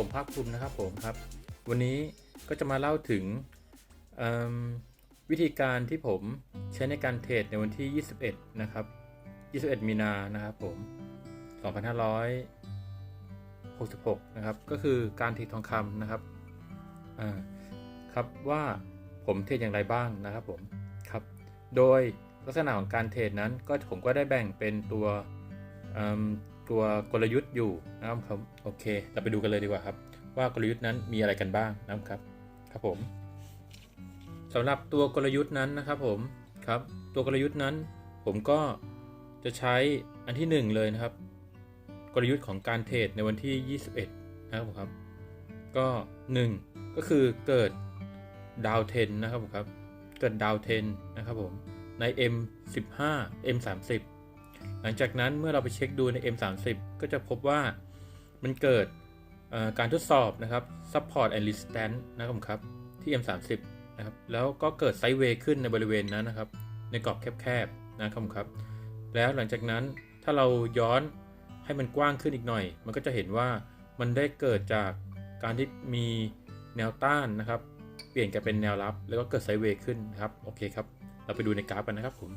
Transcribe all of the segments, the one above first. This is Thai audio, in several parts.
ผมภาคภูมินะครับผมครับ วันนี้ก็จะมาเล่าถึง วิธีการที่ผมใช้ในการเทรดในวันที่ 21 นะครับ 21 มีนานะครับผม 2566 นะครับ ก็คือการเทรดทองคำนะครับครับว่าผมเทรดอย่างไรบ้างนะครับผมครับ โดยลักษณะของการเทรดนั้นก็ผมก็ได้แบ่งเป็นตัวตัวกลยุทธ์อยู่นะครับครับโอเค เราไปดูกันเลยดีกว่าครับ ว่ากลยุทธ์นั้นมีอะไรกันบ้างนะครับ ครับผม สำหรับตัวกลยุทธ์นั้นนะครับผมครับ ตัวกลยุทธ์นั้น ผมก็จะใช้อันที่หนึ่งเลยนะครับ กลยุทธ์ของการเทรดในวันที่ 21 นะครับผมครับ ก็ 1 ก็คือเกิดดาวเทนนะครับผมครับ เกิดดาวเทนนะครับผมใน M15 M30 หลังจากนั้นเมื่อเราไปเช็คดูใน M30 ก็จะพบว่ามันเกิดการทดสอบนะครับ Support and Resistance นะครับผมครับที่ M30 นะครับแล้วก็เกิดไซด์เวย์ขึ้นในบริเวณนั้นนะครับ ในกรอบแคบๆนะครับผมครับ แล้วหลังจากนั้นถ้าเราย้อนให้มันกว้างขึ้นอีกหน่อย มันก็จะเห็นว่ามันได้เกิดจากการที่มีแนวต้านนะครับ เปลี่ยนกลายเป็นแนวรับ แล้วก็เกิดไซด์เวย์ขึ้นนะครับโอเคครับ เราไปดูในกราฟกันนะครับผม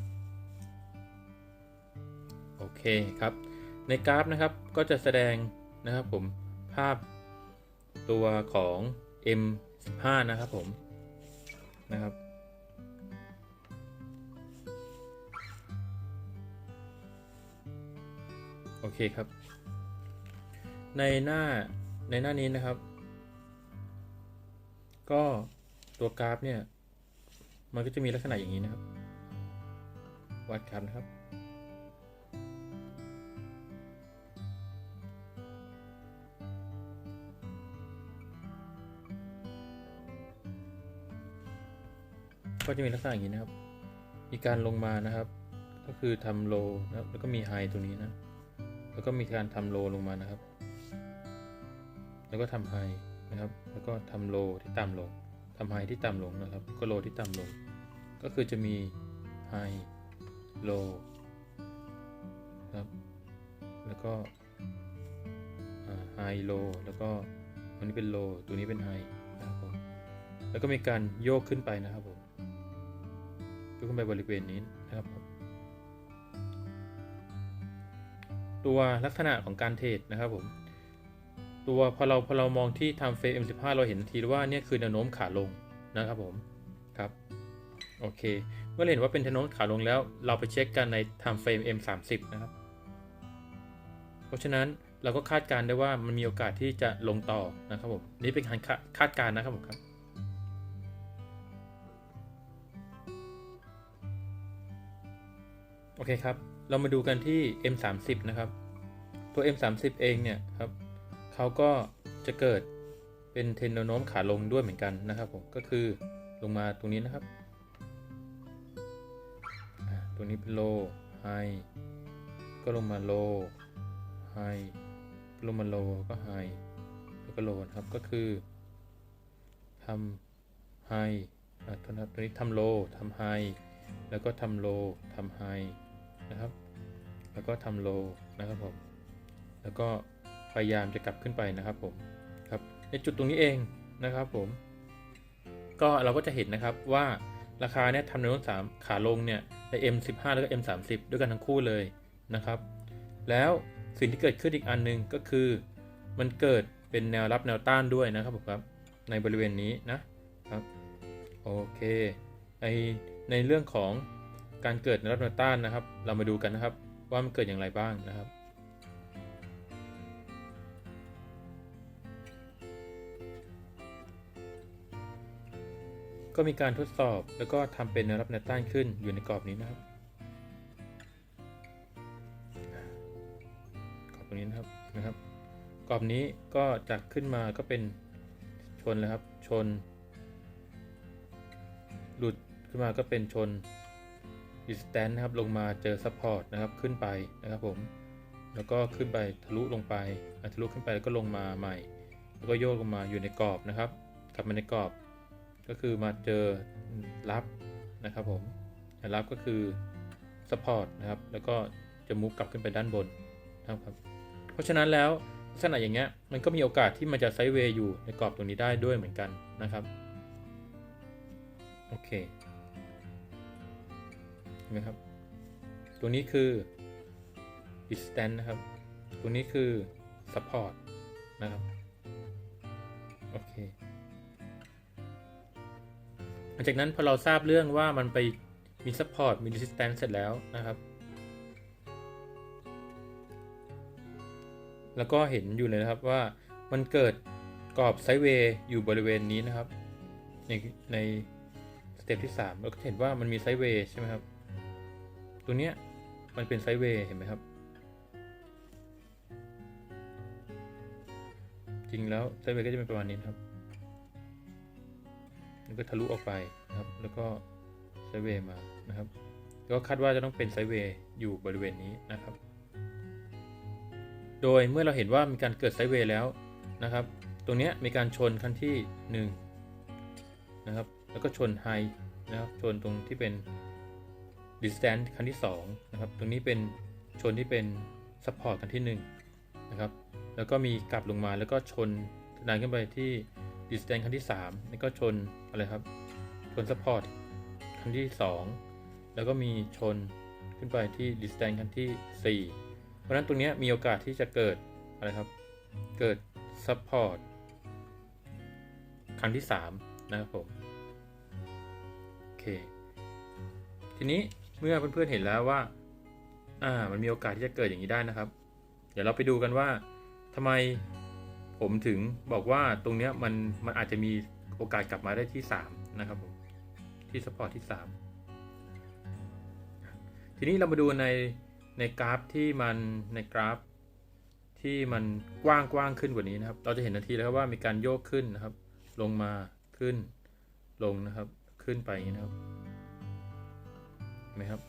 โอเคครับ ในกราฟนะครับก็จะแสดงนะครับผมภาพตัวของ M15 นะครับผม นะครับ โอเคครับ ในหน้าในหน้านี้นะครับ ก็ตัวกราฟเนี่ย มันก็จะมีลักษณะอย่างนี้นะครับ วัดกราฟนะครับ ก็จะมีลักษณะอย่างนี้นะครับ มีการลงมานะครับ ก็คือทำโลนะแล้วก็มีไฮตรงนี้นะ แล้วก็มีการทำโลลงมานะครับ แล้วก็ทำไฮนะครับ แล้วก็ทำโลที่ต่ำลงทำไฮที่ต่ำลงนะครับ ก็โลที่ต่ำลง ก็คือจะมีไฮโลครับ แล้วก็ไฮโลแล้วก็อันนี้เป็นโลตัวนี้เป็นไฮนะครับผมแล้วก็มีการโยกขึ้นไปนะครับผม ยกขึ้นไปบริเวณนี้นะครับผมตัวลักษณะของการเทรดนะครับผมตัวพอเราพอเรามองที่ทำเฟรม M15 เราเห็นทันทีว่าเนี่ยคือแนวโน้มขาลงนะครับผมครับโอเค เมื่อเห็นว่าเป็นแนวโน้มขาลงแล้ว เราไปเช็คกันในทำเฟรม M30 นะครับ เพราะฉะนั้นเราก็คาดการณ์ได้ว่ามันมีโอกาสที่จะลงต่อนะครับผมนี่เป็นการคาดการณ์นะครับผมครับ โอเคครับ เรามาดูกันที่ M30 นะครับ ตัว M30 เองเนี่ยครับเขาก็จะเกิดเป็นเทรนแนโน้มขาลงด้วยเหมือนกันนะครับผมก็คือลงมาตรงนี้นะครับ ตัวนี้เป็นโลไฮก็ลงมาโลไฮลงมาโลก็ไฮแล้วก็โลนะครับก็คือทำไฮนะครับตัวนี้ทำโลทำไฮแล้วก็ทำโลทำไฮ นะครับ แล้วก็ทำโลนะครับผมแล้วก็พยายามจะกลับขึ้นไปนะครับผมครับในจุดตรงนี้เองนะครับผม ก็เราก็จะเห็นนะครับว่าราคาเนี่ยทำในรุ่น3ขาลงเนี่ยใน M15 แล้วก็ M30 ด้วยกันทั้งคู่เลยนะครับ แล้วสิ่งที่เกิดขึ้นอีกอันหนึงก็คือมันเกิดเป็นแนวรับแนวต้านด้วยนะครับผมครับในบริเวณนี้นะครับโอเคในในเรื่องของ การเกิดแนรับแนวต้านนะครับ เรามาดูกันนะครับว่ามันเกิดอย่างไรบ้างนะครับ ก็มีการทดสอบแล้วก็ทำเป็นแนวรับแนวต้านขึ้นอยู่ในกรอบนี้นะครับกรอบตรงนี้นะครับนะครับ กรอบนี้ก็จากขึ้นมาก็เป็นชนเลยครับ ชน หลุดขึ้นมาก็เป็นชน resistance นะครับลงมาเจอ support นะครับขึ้นไปนะครับผมแล้วก็ขึ้นไปทะลุลงไปอะทะลุขึ้นไปแล้วก็ลงมาใหม่ แล้วก็โยกลงมาอยู่ในกรอบนะครับกลับมาในกรอบ ก็คือมาเจอรับนะครับผมรับก็คือ support นะครับแล้วก็จะมุกกลับขึ้นไปด้านบนนะครับเพราะฉะนั้นแล้วลักษณะอย่างเงี้ยมันก็มีโอกาสที่มันจะไซด์เวย์อยู่ในกรอบตรงนี้ได้ด้วยเหมือนกันนะครับโอเคเห็นไหมครับ ตัวนี้คือ distance นะครับ ตัวนี้คือ support นะครับ โอเค หลังจากนั้นพอเราทราบเรื่องว่ามันไปมี support มี resistance เสร็จแล้วนะครับ แล้วก็เห็นอยู่เลยนะครับว่ามันเกิดกรอบไซด์เวย์อยู่บริเวณนี้นะครับ ในในสเต็ปที่ 3 เราก็เห็นว่ามันมีไซด์เวย์ใช่ไหมครับ ตัวเนี้ยมันเป็นไซด์เวย์เห็นไหมครับ จริงแล้วไซด์เวย์ก็จะเป็นประมาณนี้นครับแล้วก็ทะลุออกไปนะครับ แล้วก็ไซด์เวย์มานะครับ ก็คาดว่าจะต้องเป็นไซด์เวย์อยู่บริเวณนี้นะครับ โดยเมื่อเราเห็นว่ามีการเกิดไซด์เวย์แล้วนะครับ ตรงนี้มีการชนขั้นที่ 1 นะครับ แล้วก็ชนไฮนะครับ ชนตรงที่เป็น distance ขั้นที่2นะครับตรงนี้เป็นชนที่เป็น support ขั้นที่1นะครับแล้วก็มีกลับลงมาแล้วก็ชนดันขึ้นไปที่ distance ขั้นที่3แล้วก็ชนอะไรครับชน support ขั้นที่ 2 แล้วก็มีชนขึ้นไปที่ distance ขั้นที่ 4 เพราะฉะนั้นตรงนี้มีโอกาสที่จะเกิดอะไรครับเกิด support ครั้งที่ 3 นะครับผม โอเค ทีนี้ เมื่อเพื่อนๆเห็นแล้วว่า อ่า มันมีโอกาสที่จะเกิดอย่างนี้ได้นะครับ เดี๋ยวเราไปดูกันว่าทำไมผมถึงบอกว่าตรงเนี้ยมันมันอาจจะมีโอกาสกลับมาได้ที่ 3 นะครับผมที่ support ที่ 3 ทีนี้เรามาดูในในกราฟที่มันในกราฟ ที่มันกว้างกว้างขึ้นกว่านี้นะครับ เราจะเห็นทันทีแล้วว่ามีการโยกขึ้นนะครับ ลงมาขึ้นลงนะครับ ขึ้นไปนะครับ นไหมครับ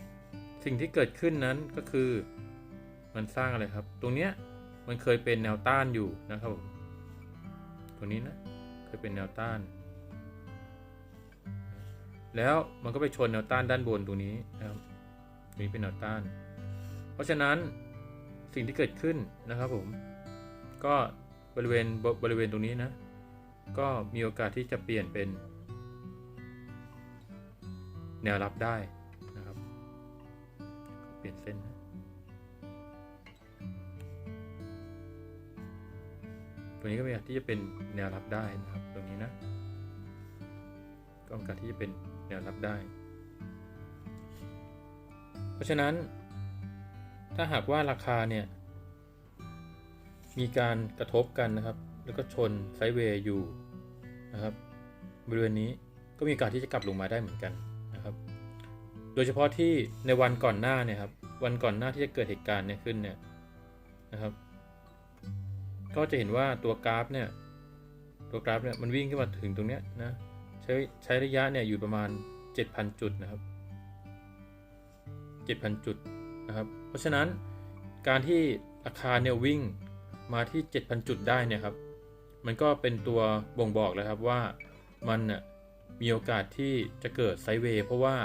สิ่งที่เกิดขึ้นนั้นก็คือมันสร้างอะไรครับ ตรงเนี้ยมันเคยเป็นแนวต้านอยู่นะครับผมตรงนี้นะเคยเป็นแนวต้าน แล้วมันก็ไปชนแนวต้านด้านบนตรงนี้นะครับนี้เป็นแนวต้าน เพราะฉะนั้นสิ่งที่เกิดขึ้นนะครับผมก็บริเวณบบริเวณตรงนี้นะ ก็มีโอกาสที่จะเปลี่ยนเป็น แนวรับได้ เปลี่ยนเส้นนะตัวนี้ก็มีโอกาสที่จะเป็นแนวรับได้นะครับ ตรงนี้นะก็โอกาสที่จะเป็นแนวรับได้ เพราะฉะนั้น ถ้าหากว่าราคาเนี่ย มีการกระทบกันนะครับ แล้วก็ชนไซด์เวย์อยู่นะครับ บริเวณนี้ก็มีโอกาสที่จะกลับลงมาได้เหมือนกัน ดยเฉพาะที่ในวันก่อนหน้าเนี่ยครับ วันก่อนหน้าที่จะเกิดเหตุการณ์เนี่ยขึ้นเนี่ยนะครับ ก็จะเห็นว่าตัวกราฟเนี่ย ตัวกราฟเนี่ยมันวิ่งขึ้นมาถึงตรงเนี้ยนะใช้ใช้ระยะเนี่ยอยู่ประมาณ 7,000 จุดนะครับ 7,000 จุดนะครับ เพราะฉะนั้นการที่ราคารเนี่ยวิ่งมาที่ 7,000 จุดได้เนี่ยครับ มันก็เป็นตัวบ่งบอกแล้วครับว่ามันน่ะมีโอกาสที่จะเกิดไซเวย์เพราะว่า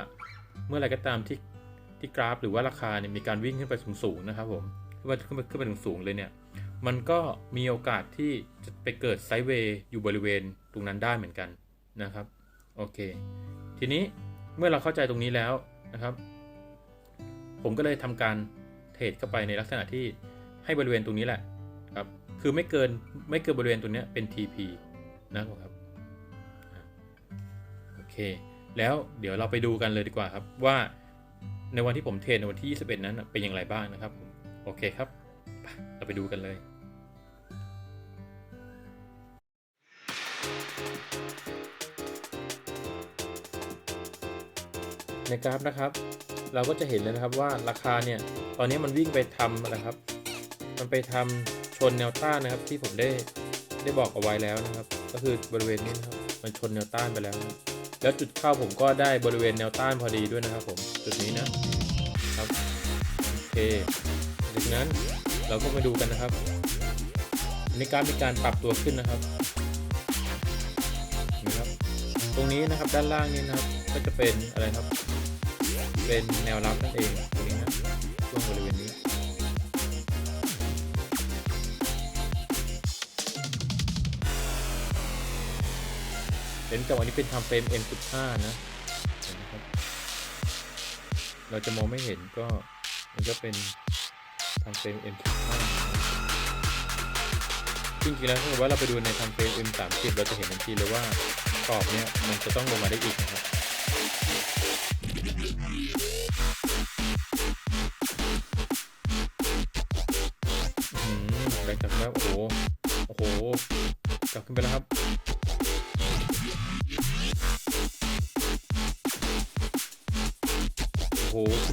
เมื่อไรก็ตามที่ที่กราฟ หรือว่าราคาเนี่ยมีการวิ่งขึ้นไปสูงๆนะครับผมขึ้นไปขึ้นไปขึ้นไปสูงๆเลยเนี่ย มันก็มีโอกาสที่จะไปเกิดไซด์เวย์อยู่บริเวณตรงนั้นได้เหมือนกันนะครับโอเค ทีนี้เมื่อเราเข้าใจตรงนี้แล้วนะครับ ผมก็เลยทำการเทรดเข้าไปในลักษณะที่ให้บริเวณตรงนี้แหละครับคือไม่เกินไม่เกินบริเวณตรงนี้เป็น TP นะครับโอเค แล้วเดี๋ยวเราไปดูกันเลยดีกว่าครับว่าในวันที่ผมเทรดในวันที่ 21 นั้นเป็นอย่างไรบ้างนะครับผมโอเคครับไปเราไปดูกันเลยในกราฟนะครับ เราก็จะเห็นเลยนะครับว่าราคาเนี่ย ตอนนี้มันวิ่งไปทำอะไรครับ มันไปทำชนแนวต้านนะครับ ที่ผมได้ได้บอกเอาไว้แล้วนะครับ ก็คือบริเวณนี้นะครับ มันชนแนวต้านไปแล้วนะ แล้วจุดเข้าผมก็ได้บริเวณแนวต้านพอดีด้วยนะครับผมจุดนี้นะครับโอเคจากนั้นเราก็มาดูกันนะครับในการมีการปรับตัวขึ้นนะครับเห็นะครับ ตรงนี้นะครับด้านล่างนี้นะครับ ก็จะเป็นอะไรครับ เป็นแนวรับนั่นเองตรงนี้นะช่วงบริเวณนี้ เห็นจังหวะนี้เป็นทำเฟรม M15 นะเห็นครับเราจะมองไม่เห็นก็มันก็เป็นทำเฟรม M15 จริงๆแล้วถ้าเกิดว่าเราไปดูในทำเฟรม M30 เราจะเห็นทันทีเลยว่ากรอบเนี้ยมันจะต้องลงมาได้อีกนะครับ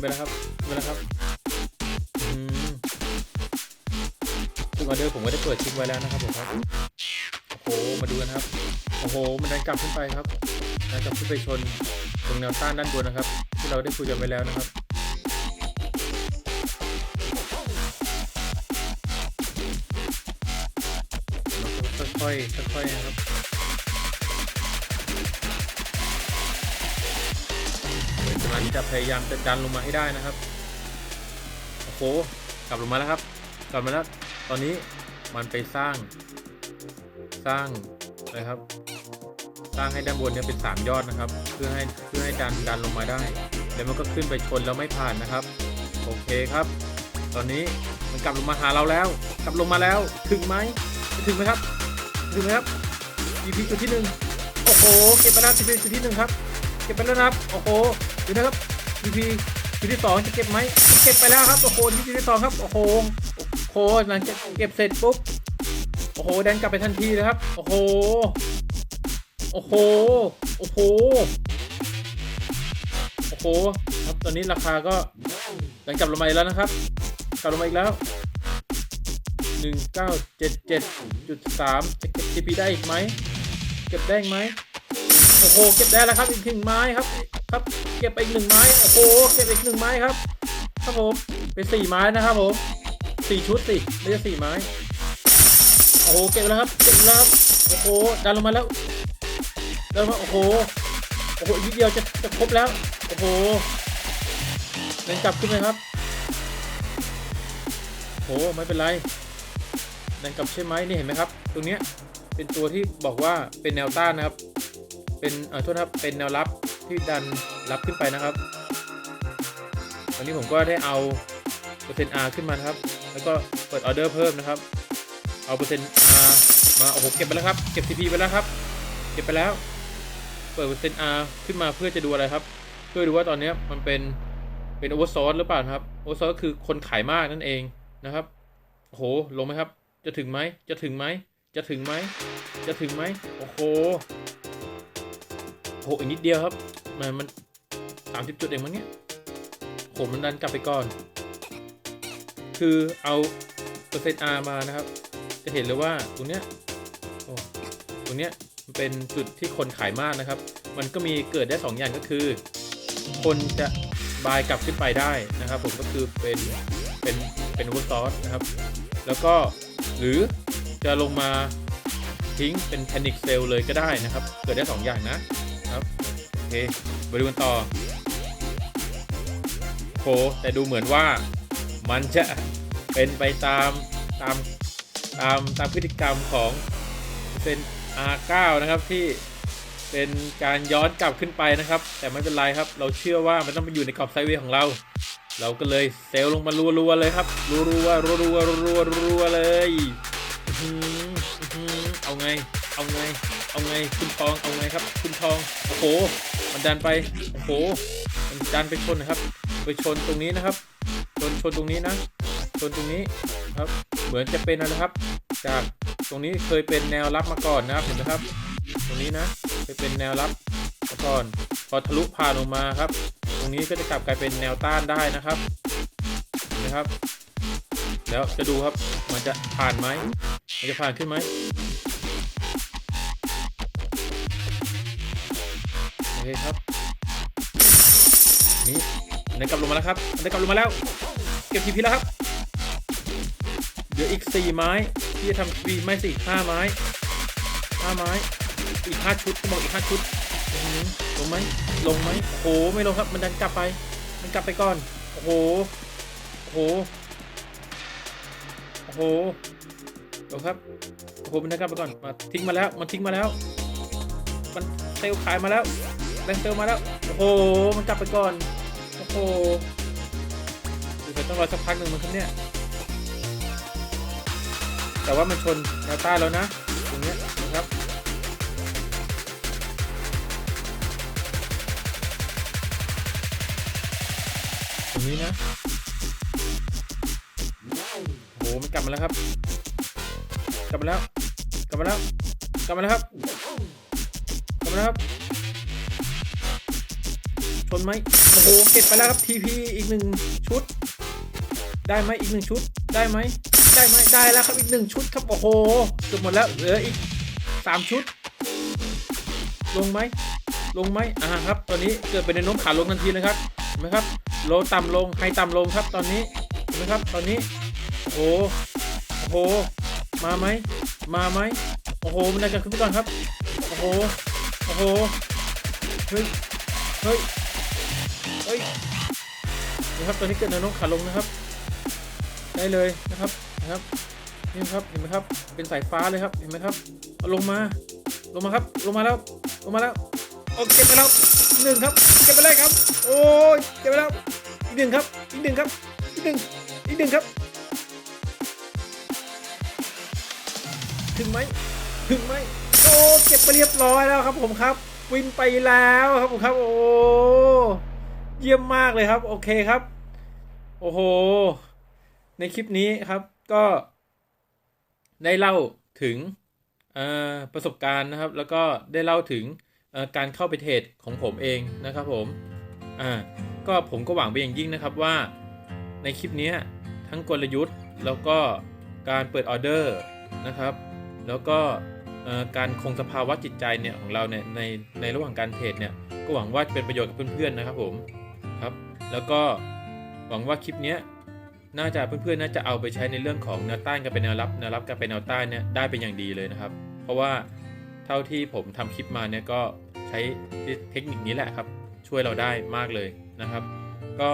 ไปแล้วครับไปแล้วครับอืมซึ่งออเดอร์ผมก็ได้เปิดทิ้งไว้แล้วนะครับผมครับโอ้โหมาดูกันครับโอ้โหมันดันกลับขึ้นไปครับดันกลับขึ้นไปชนตรงแนวต้านด้านบนนะครับ ที่เราได้คุยกันไว้แล้วนะครับค่อยๆค่อยๆนะครับ เดี๋ยวกำลังจะพยายามจะดันลงมาให้ได้นะครับ โอ้โห กลับลงมาแล้วครับ กลับมาแล้ว ตอนนี้มันไปสร้าง สร้างอะครับ สร้างให้ด้านบนเนี่ยเป็นสามยอดนะครับ เพื่อให้เพื่อให้ดันดันลงมาได้ แล้วมันก็ขึ้นไปชนแล้วไม่ผ่านนะครับ โอเคครับ ตอนนี้มันกลับลงมาหาเราแล้ว กลับลงมาแล้ว ถึงไหมจะถึงไหมครับ ถึงไหมครับ EP จุดที่หนึ่งโอ้โห เก็บไปแล้ว EP จุดที่หนึ่งครับ เก็บไปแล้วนะครับ โอ้โห ดูนะครับ EP จุดที่สองจะเก็บไหมเก็บไปแล้วครับโอ้โห EP จุดที่สองครับโอ้โหโอ้โหหลังจากเก็บเสร็จปุ๊บโอ้โหแดนกลับไปทันทีเลยครับ โอ้โหโอ้โหโอ้โหโอ้โหครับตอนนี้ราคาก็แดนกลับลงมาอีกแล้วนะครับ กลับลงมาอีกแล้วหนึ่งเก้าเจ็ดเจ็ดจุดสามจะเก็บ TP ได้อีกไหมเก็บได้ไหมโอ้โห เก็บได้แล้วครับอีกหนึ่งไม้ครับ ครับเก็บไปอีกหนึ่งไม้โอ้โหเก็บอีกหนึ่งไม้ครับ ครับผมเป็นสี่ไม้นะครับผมสี่ชุดสิไม่ใช่สี่ไม้โอ้โหเก็บแล้วครับเก็บแล้วครับโอ้โหดันลงมาแล้วดันมาโอ้โหโอ้โหอีกนิดเดียวจะจะครบแล้วโอ้โหเล่นกลับขึ้นไหมครับโอ้โหไม่เป็นไรดันกลับใช่ไหมนี่เห็นไหมครับ ตรงเนี้ยเป็นตัวที่บอกว่าเป็นแนวต้านนะครับ เป็นเออโทษนะครับเป็นแนวรับ ที่ดันรับขึ้นไปนะครับ ตอนนี้ผมก็ได้เอาเปอร์เซ็นต์ R ขึ้นมานะครับ แล้วก็เปิดออเดอร์เพิ่มนะครับ เอาเปอร์เซ็นต์ R มาโอ้โหเก็บไปแล้วครับ เก็บ TP ไปแล้วครับ เก็บไปแล้ว เปิดเปอร์เซ็นต์ R ขึ้นมาเพื่อจะดูอะไรครับ เพื่อดูว่าตอนนี้มันเป็นเป็นโอเวอร์ซอร์หรือเปล่าครับ โอเวอร์ซอร์คือคนขายมากนั่นเองนะครับโอ้โห ลงไหมครับ จะถึงไหม จะถึงไหม จะถึงไหม จะถึงไหม โอ้โหโอ้โหอีกนิดเดียวครับ มันมันสามสิบจุดเองมั้งเนี่ยโหมันดันกลับไปก่อน คือเอาเปอร์เซ็นต์ R มานะครับ จะเห็นเลยว่าตรงเนี้ยโอ้ตรงเนี้ยมันเป็นจุดที่คนขายมากนะครับ มันก็มีเกิดได้สองอย่างก็คือ คนจะบายกลับขึ้นไปได้นะครับ ผมก็คือเป็นเป็นเป็นวูดซอสนะครับ แล้วก็หรือจะลงมาทิ้งเป็นแพนิคเซลเลยก็ได้นะครับ เกิดได้สองอย่างนะ เคไปดูกันต่อโหแต่ดูเหมือนว่ามันจะเป็นไปตามตามตามตามพฤติกรรมของเป็น R9 นะครับที่เป็นการย้อนกลับขึ้นไปนะครับ แต่ไม่เป็นไรครับ เราเชื่อว่ามันต้องไปอยู่ในกรอบไซเวย์ของเรา เราก็เลยเซลลงมารัวๆเลยครับรัวๆรัวๆรัวๆรัวๆรัวๆเลยอื้อหืออื้อหือเอาไง เอาไง เอาไงขึ้นทอง เอาไงครับขึ้นทอง โอ้โห มันดันไป โอ้โห มันดันไปชนนะครับ ไปชนตรงนี้นะครับ ชนชนตรงนี้นะ ชนตรงนี้ครับ เหมือนจะเป็นอะไรนะครับ จากตรงนี้เคยเป็นแนวรับมาก่อนนะครับ เห็นไหมครับ ตรงนี้นะเคยเป็นแนวรับมาก่อน พอทะลุผ่านลงมาครับ ตรงนี้ก็จะกลับกลายเป็นแนวต้านได้นะครับ นะครับ แล้วจะดูครับ มันจะผ่านไหมมันจะผ่านขึ้นไหม เคครับ นี่ได้กลับลงมาแล้วครับได้กลับลงมาแล้ว เก็บทีพีแล้วครับเดี๋ยวอีกสี่ไม้ ที่จะทำวีไม่สี่ห้าไม้ห้าไม้ อีกห้าชุดบอกอีกห้าชุด ลงไหมลงไหมโอ้โห ไม่ลงครับ มันดันกลับไป มันกลับไปก่อน โอ้โห โอ้โห โอ้โหลงครับ โอ้โห มันดันกลับไปก่อน มาทิ้งมาแล้ว มันทิ้งมาแล้ว มันเซลขายมาแล้ว แรงเซลล์มาแล้ว โอ้โห มันกลับไปก่อน โอ้โหเดี๋ยวต้องรอสักพักหนึ่งมันครับเนี่ย แต่ว่ามันชนแนวใต้แล้วนะ ตรงเนี้ยนะครับ ตรงนี้นะ โอ้โห มันกลับมาแล้วครับ กลับมาแล้ว กลับมาแล้ว กลับมาแล้วครับ กลับมาแล้วครับ ชนไหมโอ้โหเก็บไปแล้วครับทีพีอีกหนึ่งชุด ได้ไหมอีกหนึ่งชุด ได้ไหมได้ไหมได้แล้วครับอีกหนึ่งชุดครับโอ้โหเกือบหมดแล้วเหลืออีกสามชุด ลงไหมลงไหมอ่าครับ ตอนนี้เกิดเป็นแนน้มขาลงทันทีเลยครับเห็นไหมครับโลต่ำลงไฮต่ำลงครับตอนนี้เห็นไหมครับ ตอนนี้โอ้โหโอ้โหมาไหมมาไหมโอ้โหมันได้กันขึ้นไปก่อนครับโอ้โหโอ้โหเฮ้ยเฮ้ย ฮ้ยนะครับตอนนี้เกิดแนวโน้มขาลงนะครับ ได้เลยนะครับนะครับนี่ครับเห็นไหมครับ เป็นสายฟ้าเลยครับเห็นไหมครับเอาลงมา ลงมาครับ ลงมาแล้วลงมาแล้วโอเคเก็บไปแล้วอีกหนึ่งครับเก็บไปเลยครับ โอ้ยเก็บไปแล้วอีกหนึ่งครับ อีกหนึ่งครับอีกหนึ่งอีกหนึ่งครับ ถึงไหมถึงไหมโอ้เก็บไปเรียบร้อยแล้วครับผมครับ วินไปแล้วครับผมครับโอ้ เยี่ยมมากเลยครับ โอเคครับ โอ้โห ในคลิปนี้ครับก็ได้เล่าถึงประสบการณ์นะครับ แล้วก็ได้เล่าถึงการเข้าไปเทรดของผมเองนะครับผมอ่าก็ผมก็หวังไปอย่างยิ่งนะครับว่าในคลิปนี้ทั้งกลยุทธ์แล้วก็การเปิดออเดอร์นะครับ แล้วก็การคงสภาวะจิตใจเนี่ยของเราเนี่ยในในระหว่างการเทรดเนี่ยก็หวังว่าจะเป็นประโยชน์กับเพื่อนๆนะครับผม แล้วก็หวังว่าคลิปนี้น่าจะเพื่อนๆน่าจะเอาไปใช้ในเรื่องของแนวต้านกับเป็นแนวรับแนวรับกับเป็นแนวต้านเนี่ยได้เป็นอย่างดีเลยนะครับ เพราะว่าเท่าที่ผมทำคลิปมาเนี่ยก็ใช้เทคนิคนี้แหละครับ ช่วยเราได้มากเลยนะครับ ก็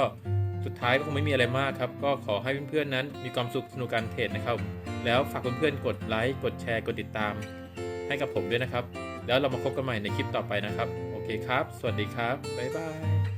สุดท้ายก็คงไม่มีอะไรมากครับ ก็ขอให้เพื่อนๆนั้นมีความสุขสนุกการเทรดนะครับ แล้วฝากเพื่อนๆกดไลค์กดแชร์กดติดตาม ให้กับผมด้วยนะครับ แล้วเรามาพบกันใหม่ในคลิปต่อไปนะครับ โอเคครับ สวัสดีครับบ๊ายบาย